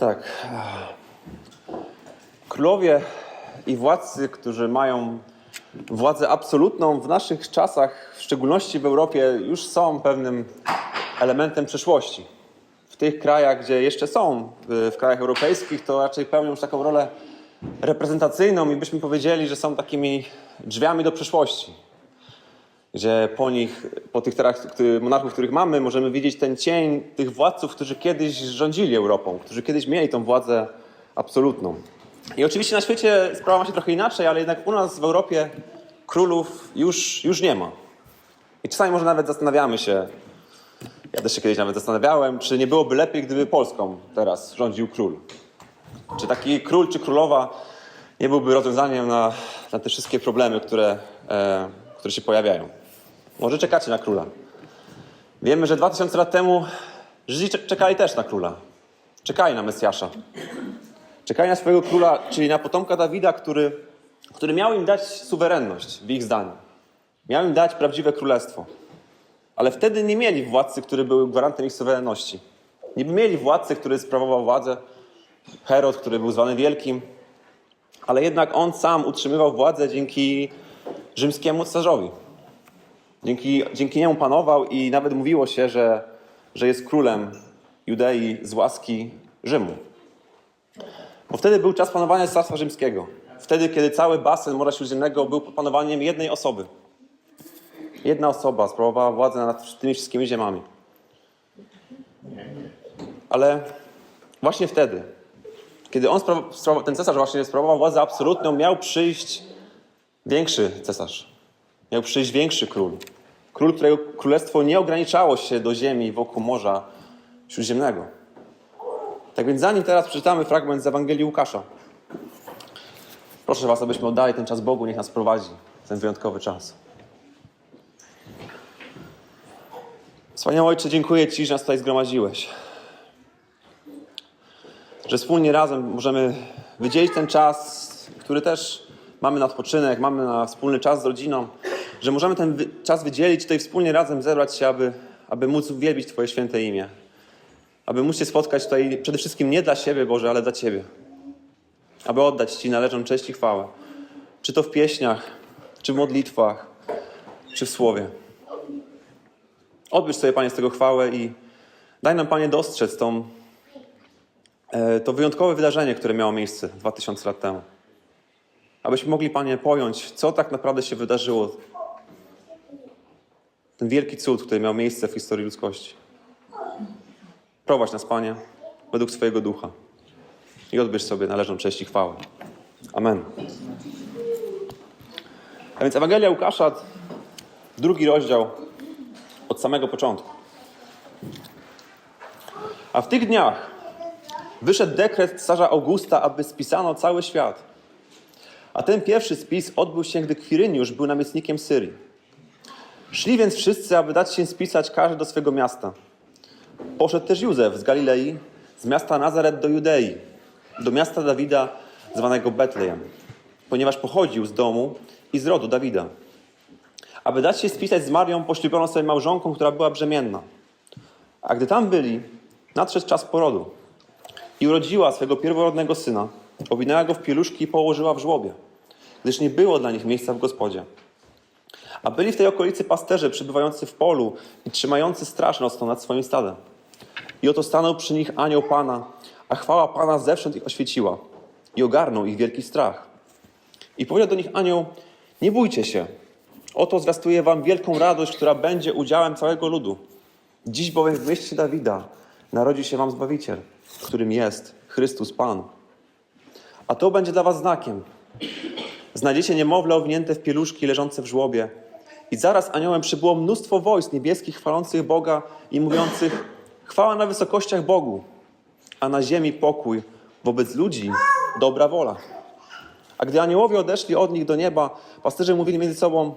Tak. Królowie i władcy, którzy mają władzę absolutną w naszych czasach, w szczególności w Europie, już są pewnym elementem przeszłości. W tych krajach, gdzie jeszcze są, w krajach europejskich, to raczej pełnią już taką rolę reprezentacyjną i byśmy powiedzieli, że są takimi drzwiami do przyszłości gdzie po nich, po tych który- monarchów, których mamy, możemy widzieć ten cień tych władców, którzy kiedyś rządzili Europą, którzy kiedyś mieli tą władzę absolutną. I oczywiście na świecie sprawa ma się trochę inaczej, ale jednak u nas w Europie królów już, już nie ma. I czasami może nawet zastanawiamy się, ja też się kiedyś nawet zastanawiałem, czy nie byłoby lepiej, gdyby Polską teraz rządził król. Czy taki król czy królowa nie byłby rozwiązaniem na, na te wszystkie problemy, które, e, które się pojawiają. Może czekacie na króla. Wiemy, że 2000 lat temu Żydzi cze- czekali też na króla. Czekali na Mesjasza. Czekali na swojego króla, czyli na potomka Dawida, który, który miał im dać suwerenność w ich zdaniu. Miał im dać prawdziwe królestwo. Ale wtedy nie mieli władcy, który był gwarantem ich suwerenności. Nie mieli władcy, który sprawował władzę. Herod, który był zwany wielkim. Ale jednak on sam utrzymywał władzę dzięki rzymskiemu cesarzowi. Dzięki, dzięki niemu panował i nawet mówiło się, że, że jest królem Judei z łaski Rzymu. Bo wtedy był czas panowania Cesarstwa Rzymskiego. Wtedy, kiedy cały basen Morza Śródziemnego był pod panowaniem jednej osoby. Jedna osoba sprawowała władzę nad tymi wszystkimi ziemiami. Ale właśnie wtedy, kiedy on ten cesarz właśnie sprawował władzę absolutną, miał przyjść większy cesarz. Miał przyjść większy król. Król, którego królestwo nie ograniczało się do ziemi wokół Morza Śródziemnego. Tak więc zanim teraz przeczytamy fragment z Ewangelii Łukasza, proszę Was, abyśmy oddali ten czas Bogu, niech nas prowadzi ten wyjątkowy czas. Wspaniały Ojcze, dziękuję Ci, że nas tutaj zgromadziłeś. Że wspólnie razem możemy wydzielić ten czas, który też mamy na odpoczynek, mamy na wspólny czas z rodziną, że możemy ten czas wydzielić tutaj wspólnie razem zebrać się, aby, aby móc uwielbić Twoje święte imię. Aby móc się spotkać tutaj przede wszystkim nie dla siebie, Boże, ale dla Ciebie. Aby oddać Ci należą cześć i chwałę. Czy to w pieśniach, czy w modlitwach, czy w słowie. Odbierz sobie, Panie, z tego chwałę i daj nam, Panie, dostrzec tą, e, to wyjątkowe wydarzenie, które miało miejsce 2000 lat temu. Abyśmy mogli, Panie, pojąć, co tak naprawdę się wydarzyło. Ten wielki cud, który miał miejsce w historii ludzkości. Prowadź nas, Panie, według swojego ducha. I odbierz sobie należną cześć i chwałę. Amen. A więc Ewangelia Łukasza, drugi rozdział, od samego początku. A w tych dniach wyszedł dekret cesarza Augusta, aby spisano cały świat. A ten pierwszy spis odbył się, gdy Kwiryniusz był namiestnikiem Syrii. Szli więc wszyscy, aby dać się spisać każdy do swego miasta. Poszedł też Józef z Galilei, z miasta Nazaret do Judei, do miasta Dawida zwanego Betlejem, ponieważ pochodził z domu i z rodu Dawida. Aby dać się spisać z Marią, poślubiono sobie małżonką, która była brzemienna. A gdy tam byli, nadszedł czas porodu i urodziła swego pierworodnego syna, owinęła go w pieluszki i położyła w żłobie, gdyż nie było dla nich miejsca w gospodzie. A byli w tej okolicy pasterze przybywający w polu i trzymający straż nocną nad swoim stadem. I oto stanął przy nich anioł Pana, a chwała Pana zewsząd ich oświeciła i ogarnął ich wielki strach. I powiedział do nich anioł, nie bójcie się, oto zwiastuję wam wielką radość, która będzie udziałem całego ludu. Dziś bowiem w mieście Dawida narodzi się wam Zbawiciel, którym jest Chrystus Pan. A to będzie dla was znakiem. Znajdziecie niemowlę owinięte w pieluszki leżące w żłobie. I zaraz aniołem przybyło mnóstwo wojsk niebieskich chwalących Boga i mówiących chwała na wysokościach Bogu, a na ziemi pokój wobec ludzi dobra wola. A gdy aniołowie odeszli od nich do nieba, pasterze mówili między sobą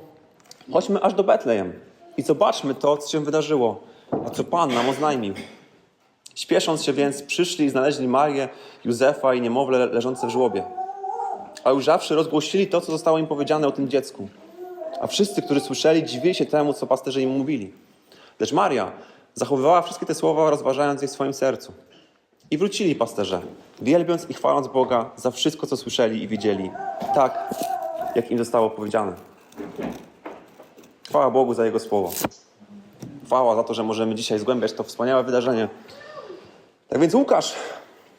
chodźmy aż do Betlejem i zobaczmy to, co się wydarzyło, a co Pan nam oznajmił. Śpiesząc się więc, przyszli i znaleźli Marię, Józefa i niemowlę leżące w żłobie. A ujrzawszy, rozgłosili to, co zostało im powiedziane o tym dziecku. A wszyscy, którzy słyszeli, dziwili się temu, co pasterze im mówili. Lecz Maria zachowywała wszystkie te słowa, rozważając je w swoim sercu. I wrócili pasterze, wielbiąc i chwaląc Boga za wszystko, co słyszeli i widzieli, tak jak im zostało powiedziane. Chwała Bogu za Jego słowo. Chwała za to, że możemy dzisiaj zgłębiać to wspaniałe wydarzenie. Tak więc Łukasz,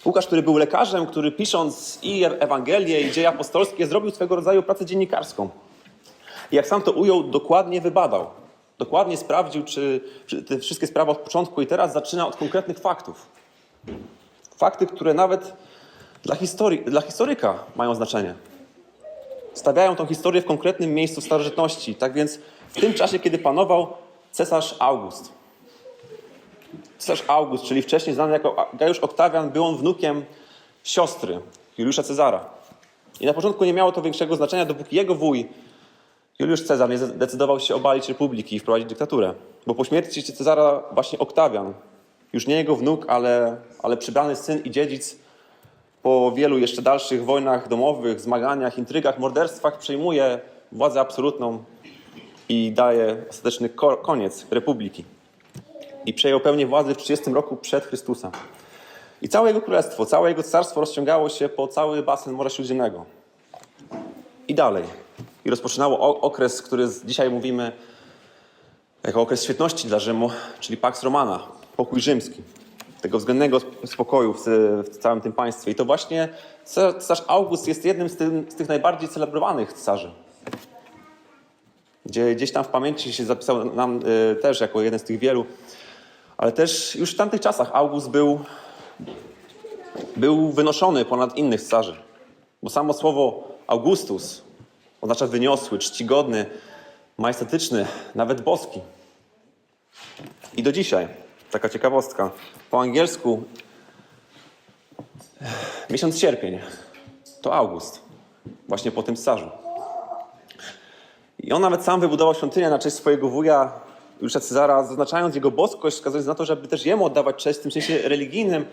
Łukasz, który był lekarzem, który pisząc i Ewangelię, i dzieje apostolskie, zrobił swego rodzaju pracę dziennikarską. Jak sam to ujął, dokładnie wybadał. Dokładnie sprawdził, czy, czy te wszystkie sprawy od początku i teraz zaczyna od konkretnych faktów. Fakty, które nawet dla, historii, dla historyka mają znaczenie. Stawiają tą historię w konkretnym miejscu starożytności. Tak więc w tym czasie, kiedy panował cesarz August. Cesarz August, czyli wcześniej znany jako Gajusz Oktawian, był on wnukiem siostry Juliusza Cezara. I na początku nie miało to większego znaczenia, dopóki jego wuj Juliusz Cezar nie zdecydował się obalić republiki i wprowadzić dyktaturę. Bo po śmierci Cezara właśnie Oktawian, już nie jego wnuk, ale, ale przybrany syn i dziedzic, po wielu jeszcze dalszych wojnach domowych, zmaganiach, intrygach, morderstwach przejmuje władzę absolutną i daje ostateczny ko- koniec republiki. I przejął pełnię władzy w 30 roku przed Chrystusem. I całe jego królestwo, całe jego carstwo rozciągało się po cały basen Morza Śródziemnego. I dalej. I rozpoczynało okres, który dzisiaj mówimy jako okres świetności dla Rzymu, czyli Pax Romana, pokój rzymski. Tego względnego spokoju w, w całym tym państwie. I to właśnie cesarz August jest jednym z, tym, z tych najbardziej celebrowanych cesarzy. Gdzie gdzieś tam w pamięci się zapisał nam y, też jako jeden z tych wielu. Ale też już w tamtych czasach August był, był wynoszony ponad innych cesarzy. Bo samo słowo Augustus oznacza wyniosły, czcigodny, majestatyczny, nawet boski. I do dzisiaj, taka ciekawostka, po angielsku miesiąc sierpień to August, właśnie po tym cesarzu. I on nawet sam wybudował świątynię na cześć swojego wuja, Juliusza Cezara, zaznaczając jego boskość, wskazując na to, żeby też jemu oddawać cześć w tym sensie religijnym.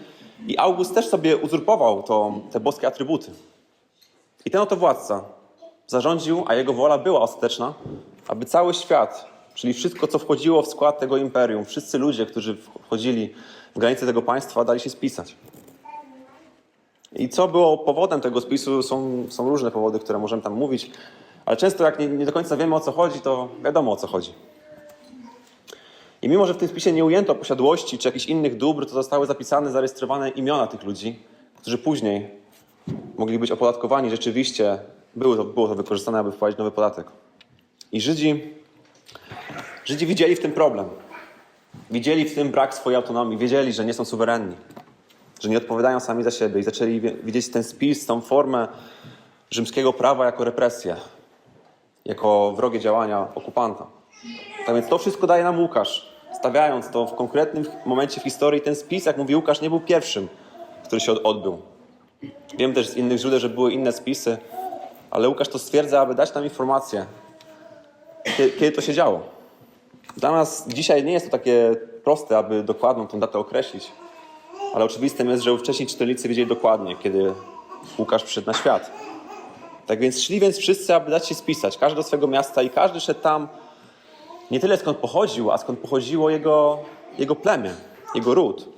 I August też sobie uzurpował to, te boskie atrybuty. I ten oto władca zarządził, a jego wola była ostateczna, aby cały świat, czyli wszystko, co wchodziło w skład tego imperium, wszyscy ludzie, którzy wchodzili w granice tego państwa, dali się spisać. I co było powodem tego spisu, są, są różne powody, które możemy tam mówić, ale często jak nie, nie do końca wiemy o co chodzi, to wiadomo o co chodzi. I mimo, że w tym spisie nie ujęto posiadłości czy jakichś innych dóbr, to zostały zapisane, zarejestrowane imiona tych ludzi, którzy później mogli być opodatkowani. Rzeczywiście było to, było to wykorzystane, aby wprowadzić nowy podatek. I Żydzi, Żydzi widzieli w tym problem. Widzieli w tym brak swojej autonomii. Wiedzieli, że nie są suwerenni. Że nie odpowiadają sami za siebie. I zaczęli widzieć ten spis, tą formę rzymskiego prawa jako represję. Jako wrogie działania okupanta. Tak więc to wszystko daje nam Łukasz. Stawiając to w konkretnym momencie w historii, ten spis, jak mówi Łukasz, nie był pierwszym, który się od- odbył. Wiem też z innych źródeł, że były inne spisy, ale Łukasz to stwierdza, aby dać nam informację, kiedy, to się działo. Dla nas dzisiaj nie jest to takie proste, aby dokładną tą datę określić, ale oczywistym jest, że wcześniej czytelnicy wiedzieli dokładnie, kiedy Łukasz przyszedł na świat. Tak więc szli więc wszyscy, aby dać się spisać, każdy do swego miasta i każdy szedł tam nie tyle skąd pochodził, a skąd pochodziło jego, jego plemię, jego ród.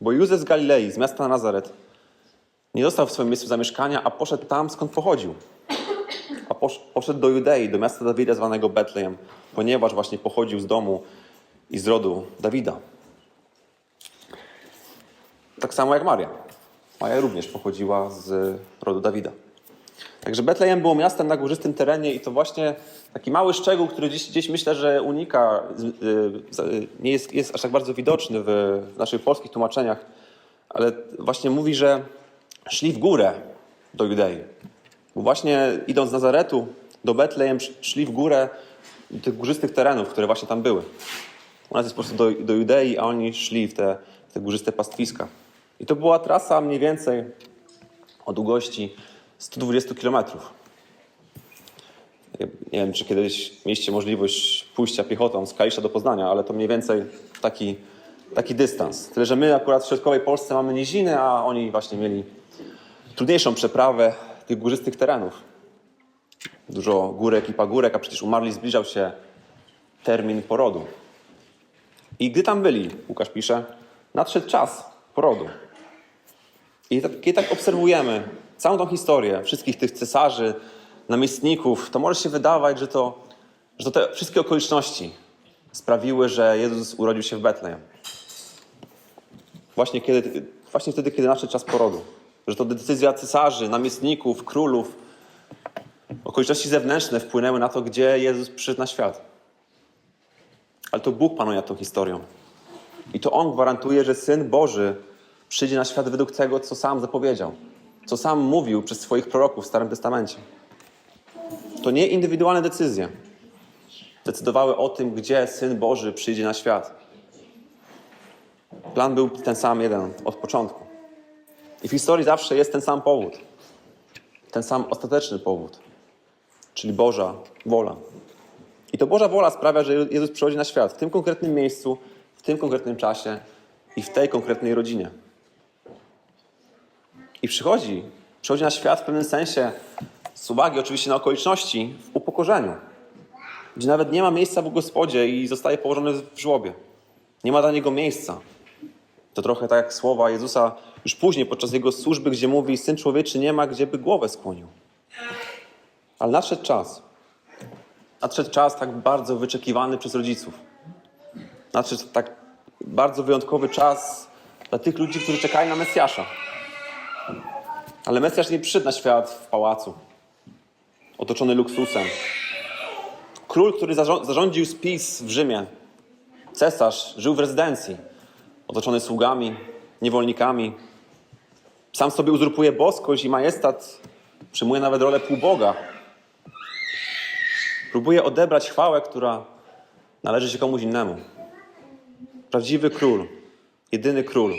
Bo Józef z Galilei, z miasta Nazaret, nie został w swoim miejscu zamieszkania, a poszedł tam, skąd pochodził. A posz, poszedł do Judei, do miasta Dawida zwanego Betlejem, ponieważ właśnie pochodził z domu i z rodu Dawida. Tak samo jak Maria. Maria również pochodziła z rodu Dawida. Także Betlejem było miastem na górzystym terenie i to właśnie taki mały szczegół, który gdzieś, gdzieś myślę, że unika, nie jest, jest aż tak bardzo widoczny w naszych polskich tłumaczeniach, ale właśnie mówi, że szli w górę do Judei. Bo właśnie idąc z Nazaretu do Betlejem, sz- szli w górę tych górzystych terenów, które właśnie tam były. U nas jest po prostu do, do Judei, a oni szli w te, w te górzyste pastwiska. I to była trasa mniej więcej o długości 120 kilometrów. Nie wiem, czy kiedyś mieliście możliwość pójścia piechotą z Kalisza do Poznania, ale to mniej więcej taki, taki dystans. Tyle, że my akurat w środkowej Polsce mamy niziny, a oni właśnie mieli trudniejszą przeprawę tych górzystych terenów. Dużo górek i pagórek, a przecież umarli zbliżał się termin porodu. I gdy tam byli, Łukasz pisze, nadszedł czas porodu. I tak, kiedy tak obserwujemy całą tą historię wszystkich tych cesarzy, namiestników, to może się wydawać, że to, że to te wszystkie okoliczności sprawiły, że Jezus urodził się w Betlejem. Właśnie, kiedy, właśnie wtedy, kiedy nadszedł czas porodu. Że to decyzja cesarzy, namiestników, królów, okoliczności zewnętrzne wpłynęły na to, gdzie Jezus przyszedł na świat. Ale to Bóg panuje nad tą historią. I to On gwarantuje, że Syn Boży przyjdzie na świat według tego, co sam zapowiedział, co sam mówił przez swoich proroków w Starym Testamencie. To nie indywidualne decyzje decydowały o tym, gdzie Syn Boży przyjdzie na świat. Plan był ten sam jeden od początku. I w historii zawsze jest ten sam powód. Ten sam ostateczny powód. Czyli Boża wola. I to Boża wola sprawia, że Jezus przychodzi na świat w tym konkretnym miejscu, w tym konkretnym czasie i w tej konkretnej rodzinie. I przychodzi, przychodzi na świat w pewnym sensie, z uwagi oczywiście na okoliczności, w upokorzeniu. Gdzie nawet nie ma miejsca w gospodzie i zostaje położony w żłobie. Nie ma dla niego miejsca. To trochę tak jak słowa Jezusa już później, podczas jego służby, gdzie mówi: Syn człowieczy nie ma, gdzie by głowę skłonił. Ale nadszedł czas. Nadszedł czas tak bardzo wyczekiwany przez rodziców. Nadszedł tak bardzo wyjątkowy czas dla tych ludzi, którzy czekają na Mesjasza. Ale Mesjasz nie przyszedł na świat w pałacu, otoczony luksusem. Król, który zarząd- zarządził spis w Rzymie, cesarz, żył w rezydencji, otoczony sługami, niewolnikami. Sam sobie uzurpuje boskość i majestat, przyjmuje nawet rolę półboga. Próbuje odebrać chwałę, która należy się komuś innemu. Prawdziwy król, jedyny król,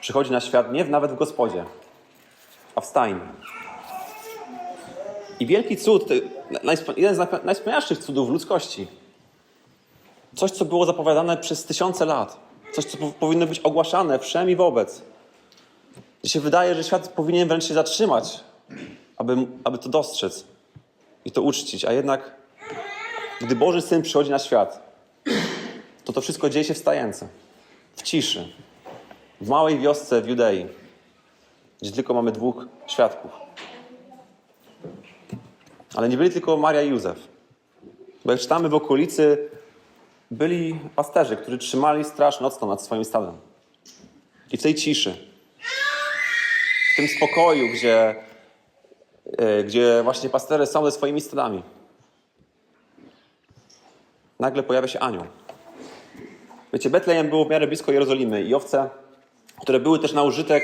przychodzi na świat nie nawet w gospodzie, a w stajni. I wielki cud, najspo- jeden z najwspanialszych cudów ludzkości. Coś, co było zapowiadane przez tysiące lat. Coś, co po- powinno być ogłaszane wszem i wobec. Gdzie się wydaje, że świat powinien wręcz się zatrzymać, aby, aby to dostrzec i to uczcić. A jednak, gdy Boży Syn przychodzi na świat, to to wszystko dzieje się w stajence, w ciszy, w małej wiosce w Judei, gdzie tylko mamy dwóch świadków. Ale nie byli tylko Maria i Józef. Bo jak czytamy w okolicy, byli pasterzy, którzy trzymali straż nocną nad swoim stadem. I w tej ciszy, w tym spokoju, gdzie, e, gdzie właśnie pasterze są ze swoimi stadami, nagle pojawia się anioł. Wiecie, Betlejem było w miarę blisko Jerozolimy i owce, które były też na użytek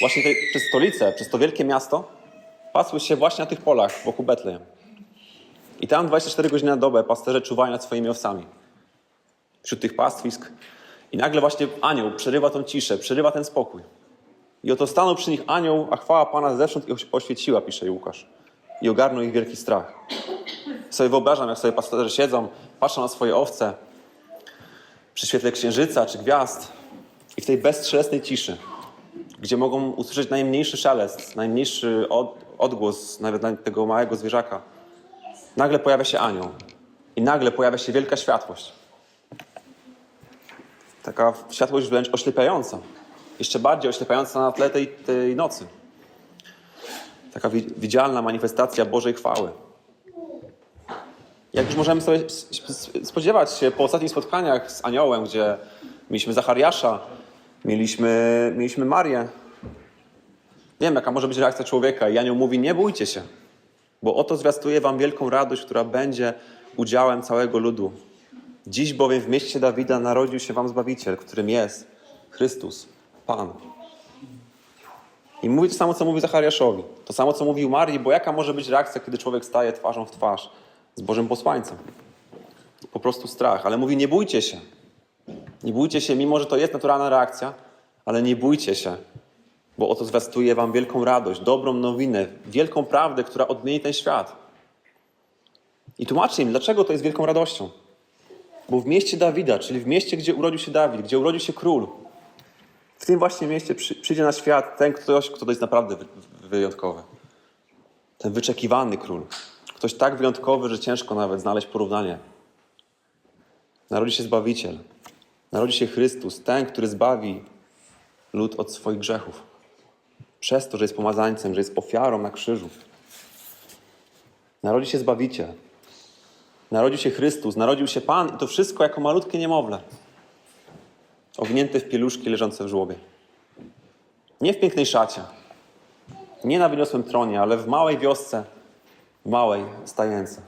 właśnie tej, przez stolicę, przez to wielkie miasto, pasły się właśnie na tych polach wokół Betlejem. I tam 24 godziny na dobę pasterze czuwają nad swoimi owcami. Wśród tych pastwisk. I nagle właśnie anioł przerywa tą ciszę, przerywa ten spokój. I oto stanął przy nich anioł, a chwała Pana zewsząd ich oświeciła, pisze Łukasz. I ogarnął ich wielki strach. Sobie wyobrażam, jak sobie pasterze siedzą, patrzą na swoje owce przy świetle księżyca czy gwiazd i w tej bezstrzelesnej ciszy, gdzie mogą usłyszeć najmniejszy szelest, najmniejszy od, odgłos nawet na tego małego zwierzaka, nagle pojawia się anioł i nagle pojawia się wielka światłość. Taka światłość wręcz oślepiająca. Jeszcze bardziej oślepiająca na tle tej, tej nocy. Taka wi- widzialna manifestacja Bożej chwały. Jak już możemy sobie spodziewać się po ostatnich spotkaniach z aniołem, gdzie mieliśmy Zachariasza, mieliśmy, mieliśmy Marię. Wiem, jaka może być reakcja człowieka. I anioł mówi, nie bójcie się, bo oto zwiastuję wam wielką radość, która będzie udziałem całego ludu. Dziś bowiem w mieście Dawida narodził się wam Zbawiciel, którym jest Chrystus, Pan. I mówi to samo, co mówi Zachariaszowi. To samo, co mówił Marii, bo jaka może być reakcja, kiedy człowiek staje twarzą w twarz z Bożym posłańcem? Po prostu strach. Ale mówi, nie bójcie się. Nie bójcie się, mimo że to jest naturalna reakcja, ale nie bójcie się, bo oto zwiastuję wam wielką radość, dobrą nowinę, wielką prawdę, która odmieni ten świat. I tłumaczcie im, dlaczego to jest wielką radością. Bo w mieście Dawida, czyli w mieście, gdzie urodził się Dawid, gdzie urodził się król, w tym właśnie mieście przy, przyjdzie na świat ten ktoś, kto to jest naprawdę wy, wyjątkowy. Ten wyczekiwany król. Ktoś tak wyjątkowy, że ciężko nawet znaleźć porównanie. Narodzi się Zbawiciel. Narodzi się Chrystus, ten, który zbawi lud od swoich grzechów. Przez to, że jest pomazańcem, że jest ofiarą na krzyżu. Narodzi się Zbawiciel. Narodził się Chrystus, narodził się Pan i to wszystko jako malutkie niemowlę. Owinięte w pieluszki leżące w żłobie. Nie w pięknej szacie, nie na wyniosłym tronie, ale w małej wiosce, w małej stajence.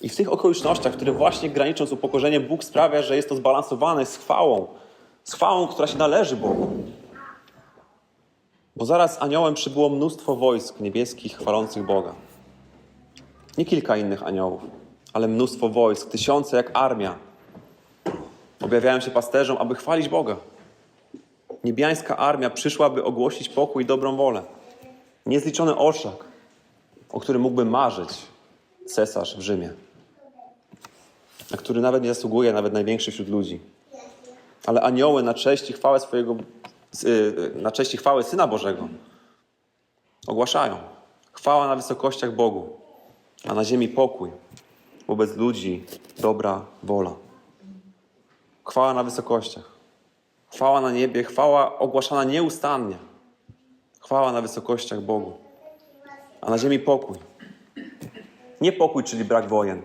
I w tych okolicznościach, które właśnie graniczą z upokorzeniem, Bóg sprawia, że jest to zbalansowane z chwałą, z chwałą, która się należy Bogu. Bo zaraz aniołem przybyło mnóstwo wojsk niebieskich chwalących Boga. Nie kilka innych aniołów, ale mnóstwo wojsk, tysiące jak armia. Objawiają się pasterzom, aby chwalić Boga. Niebiańska armia przyszła, by ogłosić pokój i dobrą wolę. Niezliczony orszak, o którym mógłby marzyć cesarz w Rzymie, na który nawet nie zasługuje nawet największy wśród ludzi. Ale anioły na cześć i chwałę swojego, y, na cześć i chwałę Syna Bożego ogłaszają. Chwała na wysokościach Bogu, a na ziemi pokój. Wobec ludzi dobra wola. Chwała na wysokościach. Chwała na niebie, chwała ogłaszana nieustannie. Chwała na wysokościach Bogu. A na ziemi pokój. Nie pokój, czyli brak wojen.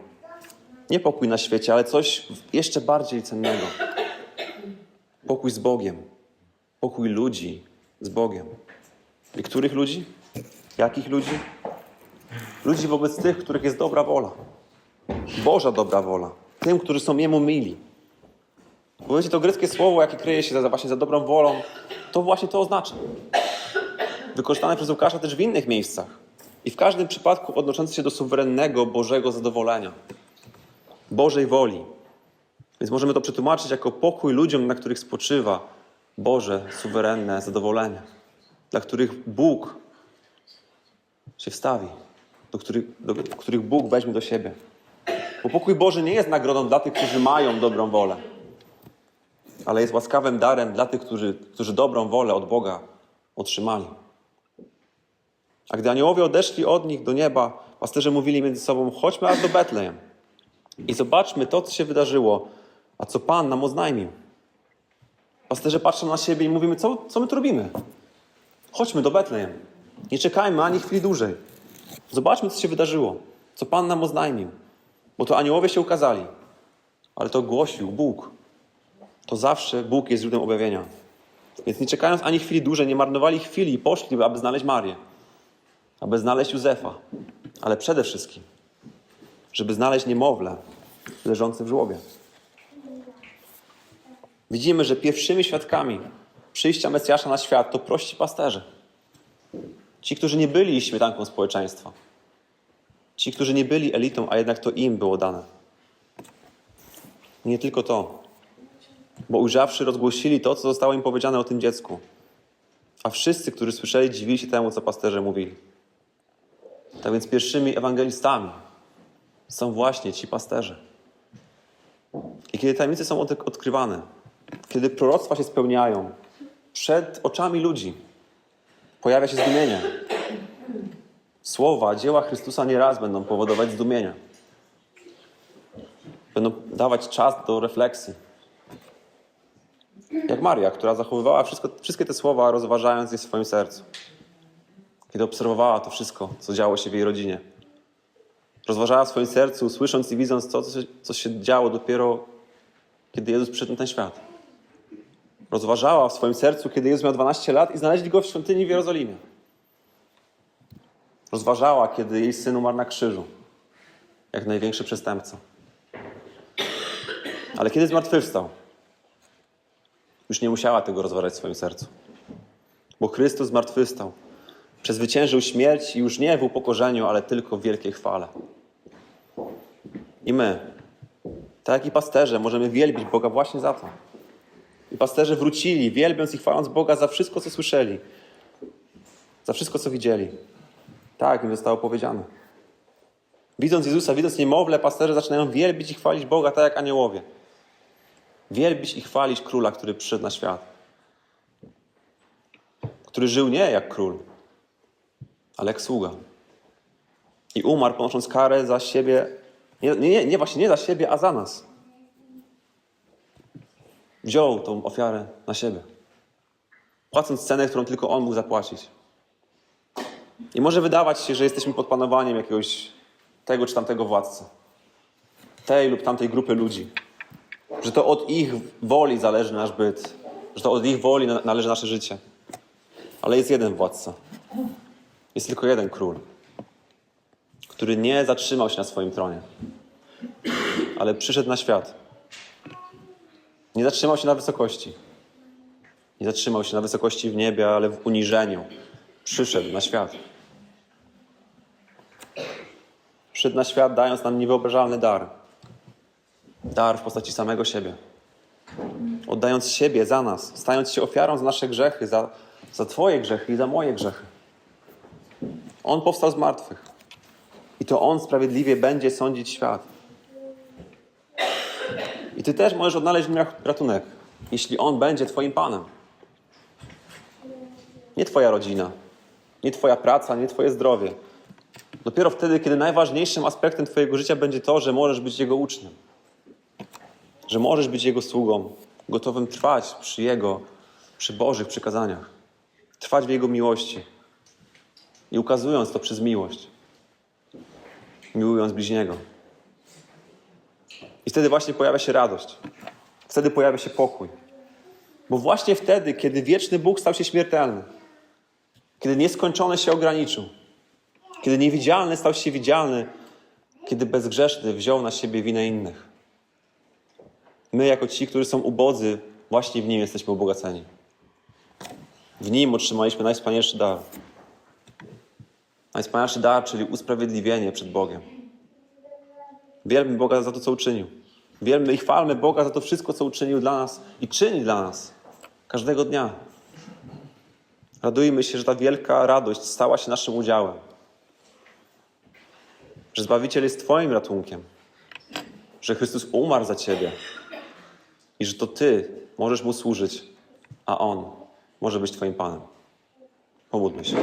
Nie pokój na świecie, ale coś jeszcze bardziej cennego. Pokój z Bogiem. Pokój ludzi z Bogiem. I których ludzi? Jakich ludzi? Ludzi wobec tych, których jest dobra wola. Boża dobra wola. Tym, którzy są Jemu mili. Bo to greckie słowo, jakie kryje się za, właśnie za dobrą wolą, to właśnie to oznacza. Wykorzystane przez Łukasza też w innych miejscach. I w każdym przypadku odnoszące się do suwerennego Bożego zadowolenia. Bożej woli. Więc możemy to przetłumaczyć jako pokój ludziom, na których spoczywa Boże suwerenne zadowolenie. Dla których Bóg się wstawi. Do których, do których Bóg weźmie do siebie. Bo pokój Boży nie jest nagrodą dla tych, którzy mają dobrą wolę ale jest łaskawym darem dla tych, którzy, którzy dobrą wolę od Boga otrzymali. A gdy aniołowie odeszli od nich do nieba, pasterze mówili między sobą: chodźmy aż do Betlejem i zobaczmy to, co się wydarzyło, a co Pan nam oznajmił. Pasterze patrzą na siebie i mówimy: co, co my tu robimy? Chodźmy do Betlejem. Nie czekajmy ani chwili dłużej. Zobaczmy, co się wydarzyło, co Pan nam oznajmił. Bo to aniołowie się ukazali, ale to głosił Bóg to zawsze Bóg jest źródłem objawienia. Więc nie czekając ani chwili dłużej, nie marnowali chwili i poszli, aby znaleźć Marię, aby znaleźć Józefa, ale przede wszystkim, żeby znaleźć niemowlę leżące w żłobie. Widzimy, że pierwszymi świadkami przyjścia Mesjasza na świat to prości pasterze. Ci, którzy nie byli śmietanką społeczeństwa. Ci, którzy nie byli elitą, a jednak to im było dane. Nie tylko to bo ujrzawszy, rozgłosili to, co zostało im powiedziane o tym dziecku. A wszyscy, którzy słyszeli, dziwili się temu, co pasterze mówili. Tak więc pierwszymi ewangelistami są właśnie ci pasterze. I kiedy tajemnice są od- odkrywane, kiedy proroctwa się spełniają przed oczami ludzi, pojawia się zdumienie. Słowa, dzieła Chrystusa nieraz będą powodować zdumienie. Będą dawać czas do refleksji. Jak Maria, która zachowywała wszystko, wszystkie te słowa, rozważając je w swoim sercu. Kiedy obserwowała to wszystko, co działo się w jej rodzinie. Rozważała w swoim sercu, słysząc i widząc to, co się, co się działo dopiero, kiedy Jezus przyszedł na ten świat. Rozważała w swoim sercu, kiedy Jezus miał 12 lat i znaleźli go w świątyni w Jerozolimie. Rozważała, kiedy jej syn umarł na krzyżu, jak największy przestępca. Ale kiedy zmartwychwstał, już nie musiała tego rozważać w swoim sercu. Bo Chrystus zmartwychwstał. Przezwyciężył śmierć i już nie w upokorzeniu, ale tylko w wielkiej chwale. I my, tak jak i pasterze, możemy wielbić Boga właśnie za to. I pasterze wrócili, wielbiąc i chwaląc Boga za wszystko, co słyszeli, za wszystko, co widzieli. Tak im zostało powiedziane. Widząc Jezusa, widząc niemowlę, pasterze zaczynają wielbić i chwalić Boga tak jak aniołowie. Wielbić i chwalić króla, który przyszedł na świat. Który żył nie jak król, ale jak sługa. I umarł, ponosząc karę za siebie. Nie, nie, nie, właśnie nie za siebie, a za nas. Wziął tą ofiarę na siebie. płacąc cenę, którą tylko On mógł zapłacić. I może wydawać się, że jesteśmy pod panowaniem jakiegoś tego czy tamtego władcy, tej lub tamtej grupy ludzi, że to od ich woli zależy nasz byt, że to od ich woli na- należy nasze życie. Ale jest jeden władca. Jest tylko jeden król, który nie zatrzymał się na swoim tronie, ale przyszedł na świat. Nie zatrzymał się na wysokości. Nie zatrzymał się na wysokości w niebie, ale w uniżeniu. Przyszedł na świat. Przyszedł na świat, dając nam niewyobrażalny dar. Dar w postaci samego siebie. Oddając siebie za nas, stając się ofiarą za nasze grzechy, za, za Twoje grzechy i za moje grzechy. On powstał z martwych. I to On sprawiedliwie będzie sądzić świat. I Ty też możesz odnaleźć w nim ratunek, jeśli On będzie Twoim Panem. Nie Twoja rodzina, nie Twoja praca, nie Twoje zdrowie. Dopiero wtedy, kiedy najważniejszym aspektem Twojego życia będzie to, że możesz być Jego uczniem, że możesz być Jego sługą, gotowym trwać przy Jego, przy Bożych przykazaniach, trwać w Jego miłości i ukazując to przez miłość, miłując bliźniego. I wtedy właśnie pojawia się radość. Wtedy pojawia się pokój. Bo właśnie wtedy, kiedy wieczny Bóg stał się śmiertelny, kiedy nieskończony się ograniczył, kiedy niewidzialny stał się widzialny, kiedy bezgrzeszny wziął na siebie winę innych. My, jako ci, którzy są ubodzy, właśnie w Nim jesteśmy ubogaceni. W Nim otrzymaliśmy najwspanialszy dar. Najwspanialszy dar, czyli usprawiedliwienie przed Bogiem. Wielbmy Boga za to, co uczynił. Wielbmy i chwalmy Boga za to wszystko, co uczynił dla nas i czyni dla nas każdego dnia. Radujmy się, że ta wielka radość stała się naszym udziałem. Że Zbawiciel jest Twoim ratunkiem. Że Chrystus umarł za Ciebie. I że to Ty możesz Mu służyć, a On może być Twoim Panem. Pomódlmy się.